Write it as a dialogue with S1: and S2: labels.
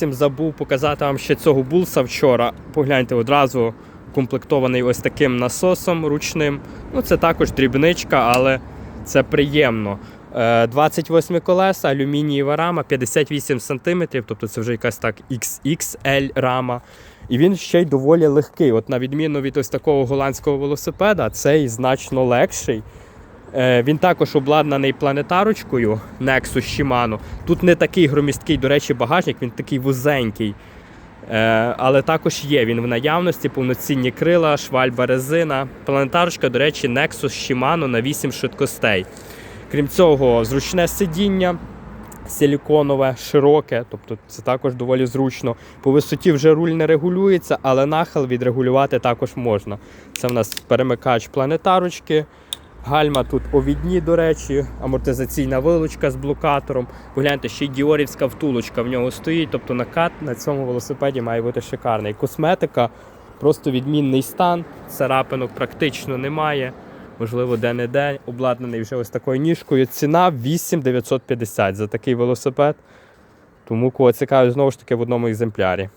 S1: зовсім забув показати вам ще цього булса вчора. Погляньте одразу. Комплектований ось таким насосом ручним. Ну, це також дрібничка, але це приємно. Е, 28 колеса, алюмінієва рама, 58 см, тобто це вже якась так XXL рама. І він ще й доволі легкий. От на відміну від ось такого голландського велосипеда, цей значно легший. Е, Він також обладнаний планетарочкою Nexus Shimano. Тут не такий громісткий, до речі, багажник, він такий вузенький. Е, Але також є він в наявності, повноцінні крила, швальба резина. Планетарочка, до речі, Nexus Shimano на 8 швидкостей. Крім цього, зручне сидіння силіконове, широке, тобто це також доволі зручно. По висоті вже руль не регулюється, але нахил відрегулювати також можна. Це в нас перемикач планетарочки. Гальма тут овідні, до речі, амортизаційна вилучка з блокатором. Погляньте, ще й діорівська втулочка в нього стоїть. Тобто накат на цьому велосипеді має бути шикарний. Косметика, просто відмінний стан, царапинок практично немає. Можливо, де-не-де обладнаний вже ось такою ніжкою. Ціна 8950 за такий велосипед. Тому кого цікавить, знову ж таки в одному екземплярі.